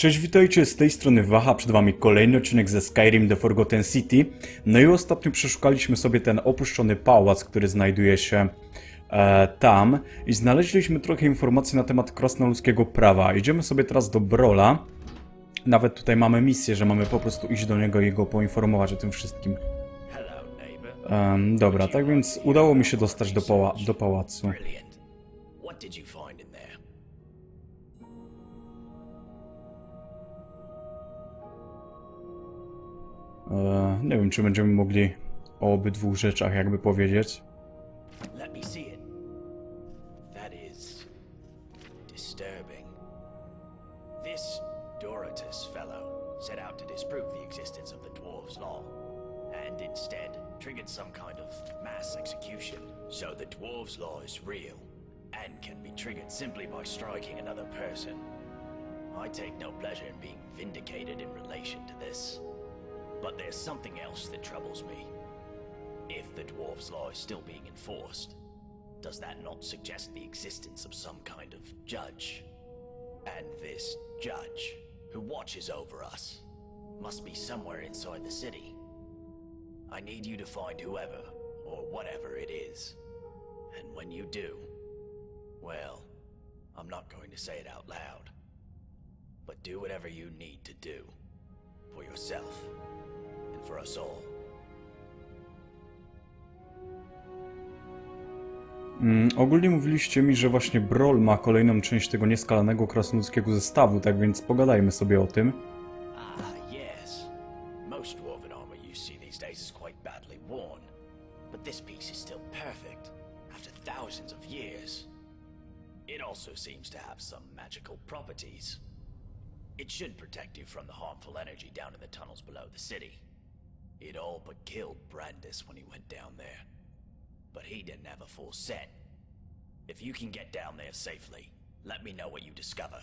Cześć, witajcie, z tej strony Waha, przed wami kolejny odcinek ze Skyrim The Forgotten City. No i ostatnio przeszukaliśmy sobie ten opuszczony pałac, który znajduje się e, tam i znaleźliśmy trochę informacji na temat krasnoludzkiego prawa. Idziemy sobie teraz do Brola. Nawet tutaj mamy misję, że mamy po prostu iść do niego i go poinformować o tym wszystkim. Em, dobra, tak więc udało mi się dostać do, pała- do pałacu. Brilliant. What did you find Nie wiem, czy będziemy mogli o obydwu rzeczach jakby powiedzieć. Let me see it. That is disturbing. This fellow set out to disprove the existence of the law, and instead triggered some kind of mass execution. So law is real and can be triggered simply by striking another person. I take no pleasure in being vindicated in relation to this. But there's something else that troubles me. If the dwarf's law is still being enforced, does that not suggest the existence of some kind of judge? And this judge, who watches over us, must be somewhere inside the city. I need you to find whoever, or whatever it is. And when you do, well, I'm not going to say it out loud, but do whatever you need to do for yourself for us all. Mm, ogólnie mówiliście mi, że właśnie Brol ma kolejną część tego nieskalanego krasnoludzkiego zestawu, tak więc pogadajmy sobie o tym. Ah, yes. Most dwarven armor you see these days is quite badly worn, but this piece is still perfect after thousands of years. It also seems to have some magical properties. It should protect you from the harmful energy down in the tunnels below the city. It all but killed Brandis when he went down there. But he didn't have a full set. If you can get down there safely, let me know what you discover.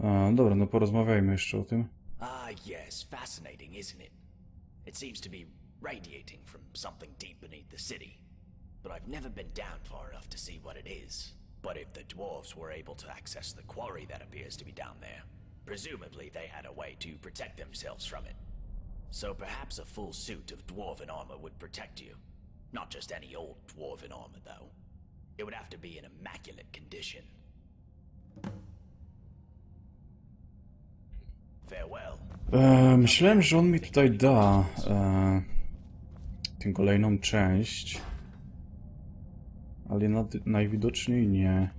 A, dobra, no porozmawiajmy jeszcze o tym. Ah, yes, fascinating, isn't it? It seems to be radiating from something deep beneath the city. But I've never been down far enough to see what it is. But if the dwarves were able to access the quarry that appears to be down there, presumably they had a way to protect themselves from it. So perhaps a full suit of dwarven armor would protect you. Not just any old dwarven armor, though. It would have to be in immaculate condition. Farewell. E, myślałem, że on mi tutaj da e, tę kolejną część, ale najwidoczniej nie.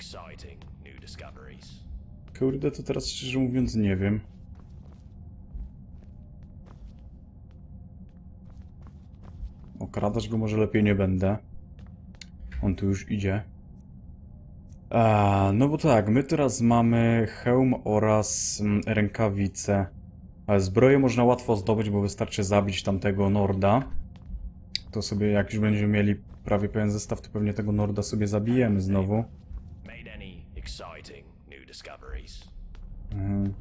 Exciting new discoveries? Kurde, to teraz szczerze mówiąc nie wiem. Okradać go może lepiej nie będę. On tu już idzie. No bo tak, my teraz mamy hełm oraz mm, rękawice. Ale Zbroję można łatwo zdobyć, bo wystarczy zabić tamtego Norda. To sobie, jak już będziemy mieli prawie pełen zestaw, to pewnie tego Norda sobie zabijemy znowu. Exciting new discoveries? Mhm.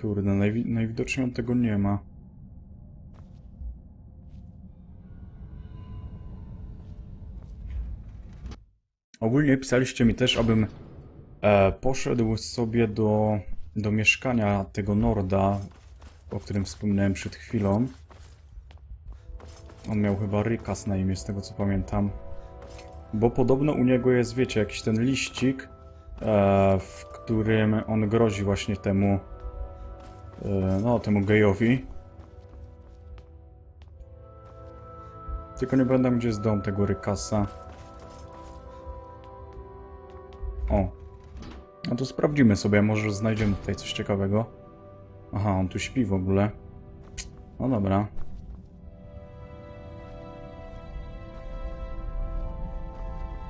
Kurde, najwi najwidoczniej on tego nie ma. Ogólnie pisaliście mi też, abym e, poszedł sobie do, do mieszkania tego Norda, o którym wspomniałem przed chwilą. On miał chyba Rykas na imię, z tego co pamiętam. Bo podobno u niego jest, wiecie, jakiś ten liścik, e, w którym on grozi właśnie temu, e, no, temu gejowi. Tylko nie pamiętam, gdzie jest dom tego Rykasa. O. No to sprawdzimy sobie, może znajdziemy tutaj coś ciekawego. Aha, on tu śpi w ogóle. No dobra.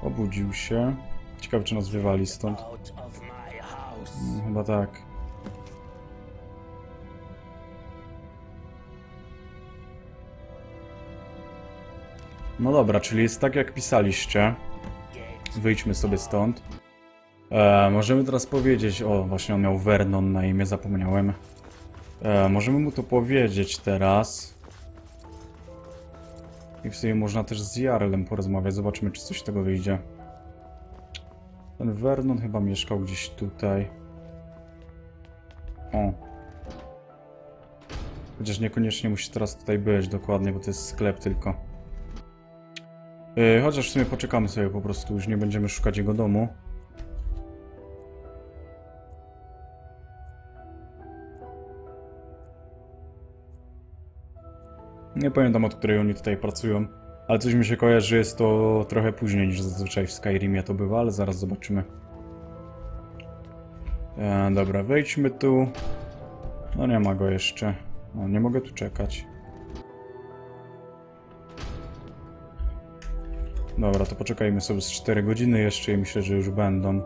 Obudził się. Ciekawe, czy nas wywali stąd. Mm, Chyba tak. No dobra, czyli jest tak jak pisaliście. Wyjdźmy sobie stąd. E, możemy teraz powiedzieć, o właśnie on miał Vernon na imię, zapomniałem. E, możemy mu to powiedzieć teraz. I w sumie można też z Jarlem porozmawiać, zobaczymy czy coś z tego wyjdzie. Ten Vernon chyba mieszkał gdzieś tutaj. O. Chociaż niekoniecznie musi teraz tutaj być dokładnie, bo to jest sklep tylko. Yy, chociaż w sumie poczekamy sobie po prostu, już nie będziemy szukać jego domu. Nie pamiętam od której oni tutaj pracują, ale coś mi się kojarzy, że jest to trochę później niż zazwyczaj w Skyrimie to bywa, ale zaraz zobaczymy. E, dobra, wejdźmy tu. No nie ma go jeszcze. No, nie mogę tu czekać. Dobra, to poczekajmy sobie z 4 godziny jeszcze i myślę, że już będą.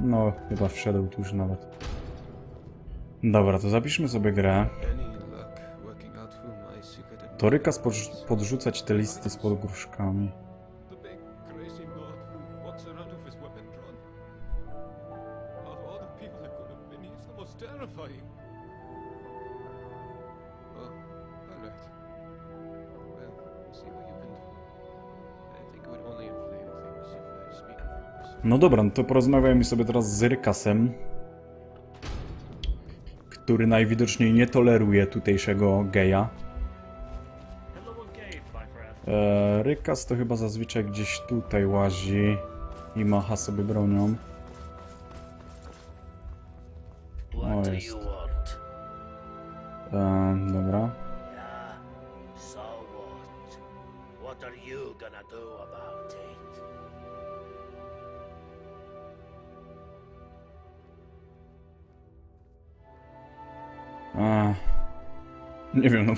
No, chyba wszedł tu już nawet. Dobra, to zapiszmy sobie grę. To podrzu- podrzucać te listy z terrifying. Oh. No dobra, no to porozmawiajmy sobie teraz z Rykasem, który najwidoczniej nie toleruje tutejszego geja. E, Rykas to chyba zazwyczaj gdzieś tutaj łazi i macha sobie bronią. Do jest. E, dobra. A, nie wiem, no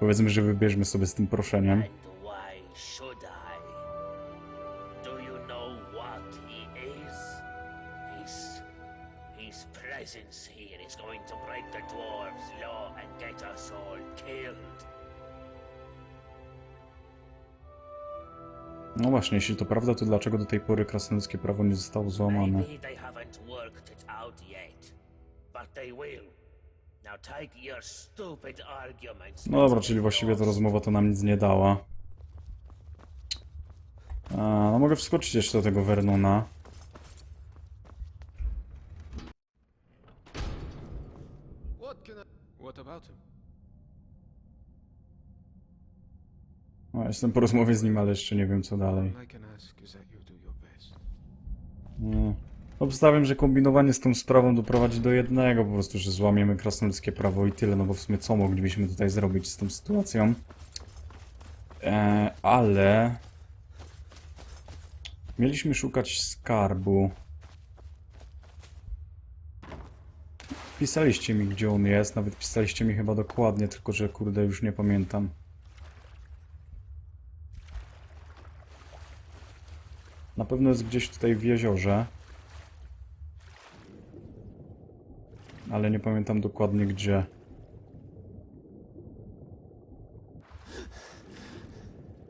powiedzmy, że wybierzmy sobie z tym proszeniem. No właśnie, jeśli to prawda, to dlaczego do tej pory krasnoludzkie prawo nie zostało złamane? Dobra, czyli właściwie ta rozmowa to nam nic nie dała. A, no mogę wskoczyć jeszcze do tego Vernona. No, jestem po rozmowie z nim, ale jeszcze nie wiem co dalej. Nie. Obstawiam, że kombinowanie z tą sprawą doprowadzi do jednego, po prostu, że złamiemy krasnoludzkie prawo i tyle, no bo w sumie co moglibyśmy tutaj zrobić z tą sytuacją? E, ale... Mieliśmy szukać skarbu. Pisaliście mi, gdzie on jest, nawet pisaliście mi chyba dokładnie, tylko że kurde, już nie pamiętam. Na pewno jest gdzieś tutaj w jeziorze. Ale nie pamiętam dokładnie gdzie.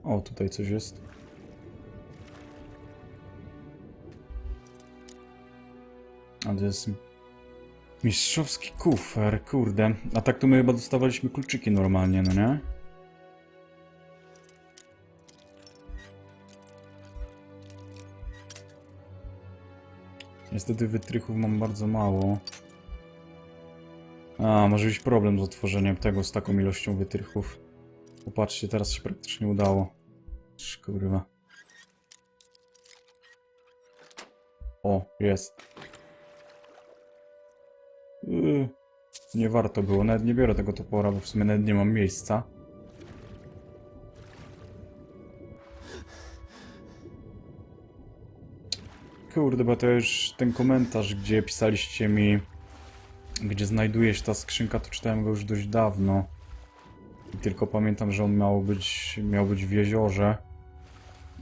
O, tutaj coś jest. A to jest mistrzowski kufer, kurde. A tak to my chyba dostawaliśmy kluczyki normalnie, no nie? Niestety wytrychów mam bardzo mało. A, może być problem z otworzeniem tego z taką ilością wytrychów. Popatrzcie, teraz się praktycznie udało. Kurwa. O, jest. Yy, nie warto było, nawet nie biorę tego topora, bo w sumie nawet nie mam miejsca. Kurde, bo to już ten komentarz, gdzie pisaliście mi, gdzie znajduje się ta skrzynka, to czytałem go już dość dawno. Tylko pamiętam, że on miał być, miał być w jeziorze,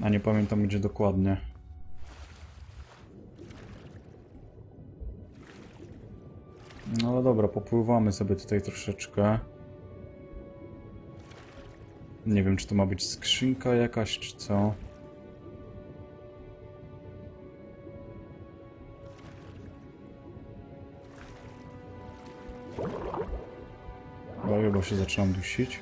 a nie pamiętam gdzie dokładnie. No ale dobra, popływamy sobie tutaj troszeczkę. Nie wiem, czy to ma być skrzynka jakaś, czy co. Sorry, bo się zaczynam dusić.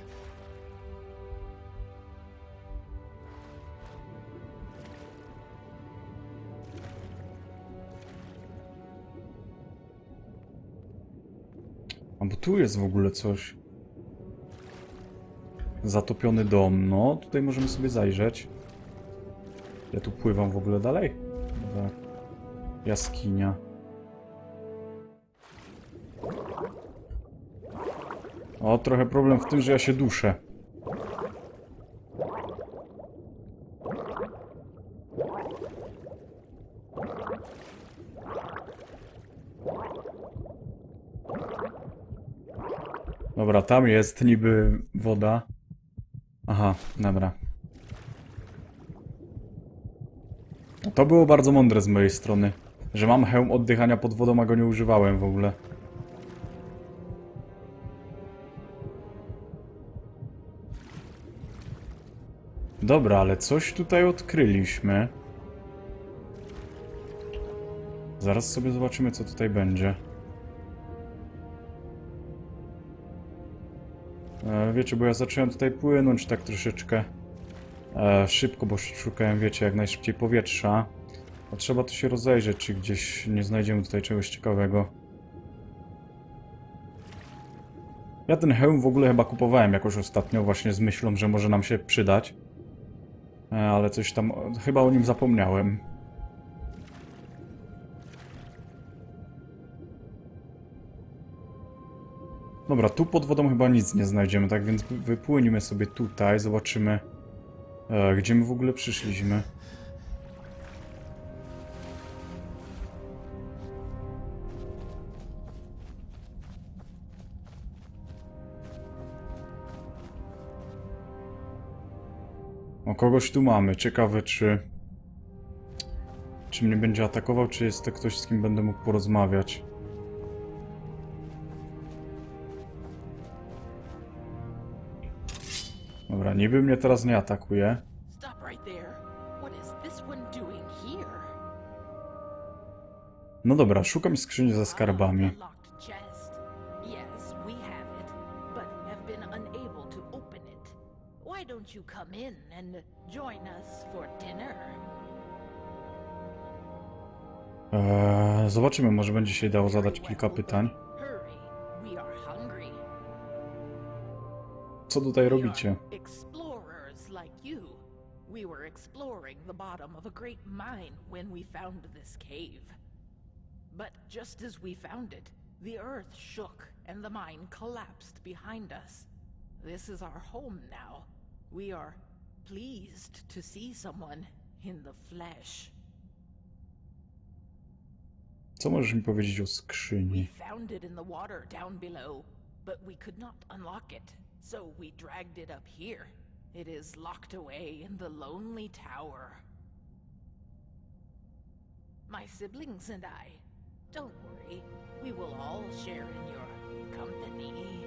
A bo tu jest w ogóle coś. Zatopiony dom. No, tutaj możemy sobie zajrzeć. Ja tu pływam w ogóle dalej? Jaskinia. O, trochę problem w tym, że ja się duszę. Dobra, tam jest niby woda. Aha, dobra. To było bardzo mądre z mojej strony, że mam hełm oddychania pod wodą, a go nie używałem w ogóle. Dobra, ale coś tutaj odkryliśmy. Zaraz sobie zobaczymy, co tutaj będzie. E, wiecie, bo ja zacząłem tutaj płynąć tak troszeczkę e, szybko, bo szukałem, wiecie, jak najszybciej powietrza. A trzeba tu się rozejrzeć, czy gdzieś nie znajdziemy tutaj czegoś ciekawego. Ja ten hełm w ogóle chyba kupowałem jakoś ostatnio, właśnie z myślą, że może nam się przydać. E, ale coś tam, chyba o nim zapomniałem. Dobra, tu pod wodą chyba nic nie znajdziemy, tak więc wy- wypłyniemy sobie tutaj, zobaczymy, e, gdzie my w ogóle przyszliśmy. O, kogoś tu mamy. Ciekawe, czy... Czy mnie będzie atakował, czy jest to ktoś, z kim będę mógł porozmawiać. Dobra, niby mnie teraz nie atakuje. No dobra, szukam skrzyni ze skarbami. Ah. Yes, we have it, but have been unable to open it. Why don't you come in and join us for dinner? Eee, zobaczymy, może będzie się dało zadać kilka pytań. Hurry, we are hungry. Co tutaj robicie? are explorers like you. We were exploring the bottom of a great mine when we found this cave. But just as we found it, the earth shook and the mine collapsed behind us. This is our home now. We are pleased to see someone in the flesh. Co możesz mi powiedzieć o We found it in the water down below, but we could not unlock it, so we dragged it up here. It is locked away in the lonely tower. My siblings and I. Don't worry, we will all share in your company.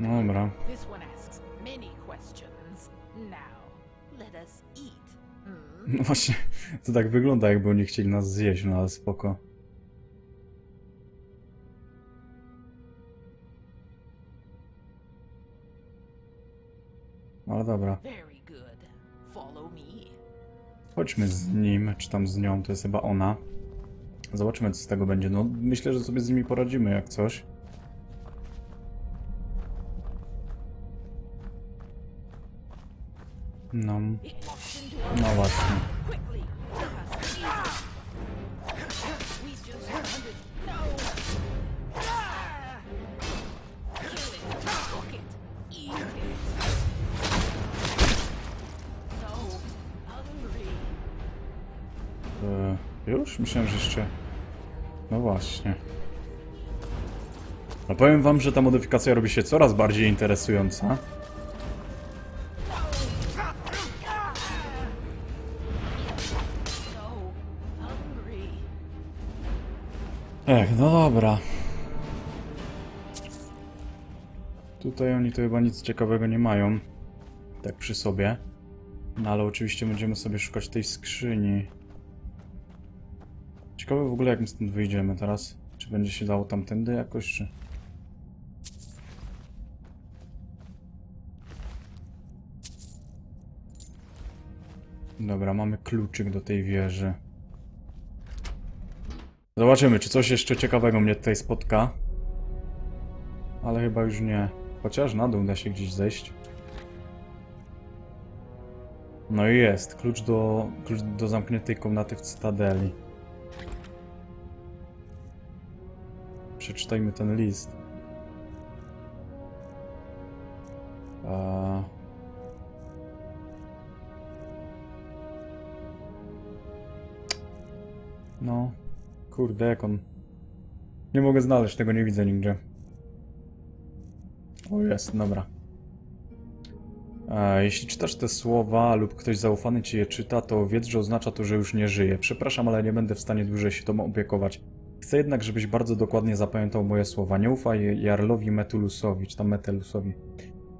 Dobra. This one asks many questions. Now, let us eat. Hmm? No właśnie, to tak wygląda, jakby oni chcieli nas zjeść, no ale spoko. Ale dobra, Very good. Follow me. chodźmy z nim, czy tam z nią, to jest chyba ona. Zobaczymy, co z tego będzie. No, myślę, że sobie z nimi poradzimy, jak coś. It. So hungry. E, już? Myślałem, że jeszcze... No właśnie. No powiem wam, że ta modyfikacja robi się coraz bardziej interesująca. Ech, no dobra. Tutaj oni to chyba nic ciekawego nie mają. Tak przy sobie. No ale oczywiście będziemy sobie szukać tej skrzyni. Ciekawe w ogóle jak my stąd wyjdziemy teraz. Czy będzie się dało tamtędy jakoś, czy... Dobra, mamy kluczyk do tej wieży. Zobaczymy, czy coś jeszcze ciekawego mnie tutaj spotka. Ale chyba już nie. Chociaż na dół da się gdzieś zejść. No i jest. Klucz do, klucz do zamkniętej komnaty w Cytadeli. Przeczytajmy ten list. No, kurde, jak on. Nie mogę znaleźć, tego nie widzę nigdzie. O, jest, dobra. Jeśli czytasz te słowa lub ktoś zaufany ci je czyta, to wiedz, że oznacza to, że już nie żyje. Przepraszam, ale nie będę w stanie dłużej się tobą opiekować. Chcę jednak, żebyś bardzo dokładnie zapamiętał moje słowa. Nie ufaj Jarlowi Metulusowi, czy tam Metelusowi.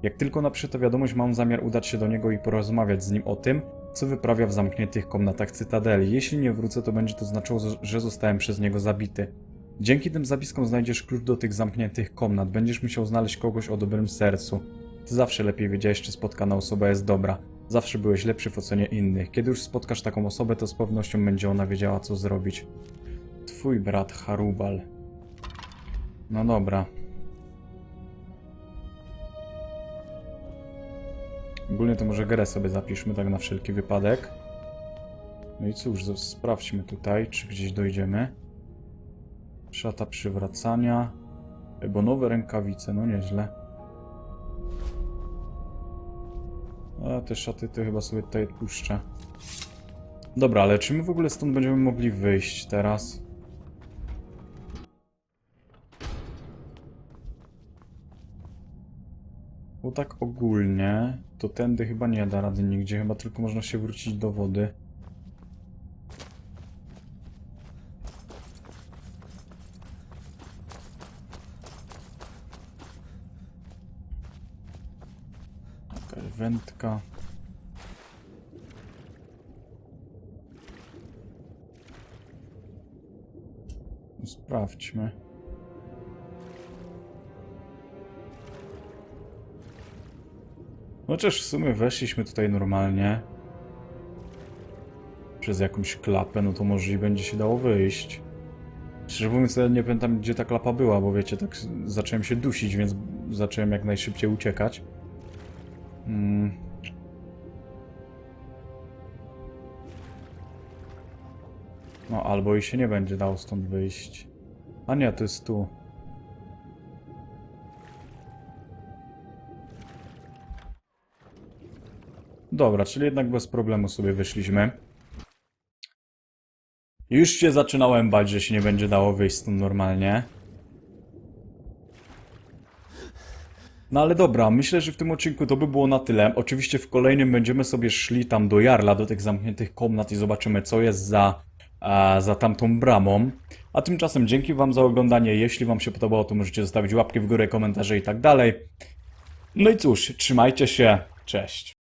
Jak tylko napiszę tę wiadomość, mam zamiar udać się do niego i porozmawiać z nim o tym, co wyprawia w zamkniętych komnatach Cytadeli. Jeśli nie wrócę, to będzie to znaczyło, że zostałem przez niego zabity. Dzięki tym zapiskom znajdziesz klucz do tych zamkniętych komnat. Będziesz musiał znaleźć kogoś o dobrym sercu. Ty zawsze lepiej wiedziałeś, czy spotkana osoba jest dobra. Zawsze byłeś lepszy w ocenie innych. Kiedy już spotkasz taką osobę, to z pewnością będzie ona wiedziała, co zrobić. Twój brat Harubal. No dobra. Ogólnie to może grę sobie zapiszmy tak na wszelki wypadek. No i cóż, sprawdźmy tutaj, czy gdzieś dojdziemy. Szata przywracania. Bo nowe rękawice, no nieźle. A te szaty to chyba sobie tutaj odpuszczę. Dobra, ale czy my w ogóle stąd będziemy mogli wyjść teraz? Tak ogólnie, to tędy chyba nie da rady nigdzie, chyba tylko można się wrócić do wody. Jakaś wędka. Sprawdźmy. Chociaż w sumie weszliśmy tutaj normalnie. Przez jakąś klapę, no to może i będzie się dało wyjść. Szczerze mówiąc, ja nie pamiętam gdzie ta klapa była, bo wiecie, tak zacząłem się dusić, więc zacząłem jak najszybciej uciekać. Mm. No, albo i się nie będzie dało stąd wyjść. A nie, to jest tu. Dobra, czyli jednak bez problemu sobie wyszliśmy. Już się zaczynałem bać, że się nie będzie dało wyjść stąd normalnie. No ale dobra, myślę, że w tym odcinku to by było na tyle. Oczywiście w kolejnym będziemy sobie szli tam do Jarla, do tych zamkniętych komnat i zobaczymy co jest za, a, za tamtą bramą. A tymczasem dzięki wam za oglądanie. Jeśli wam się podobało, to możecie zostawić łapki w górę, komentarze i tak dalej. No i cóż, trzymajcie się. Cześć.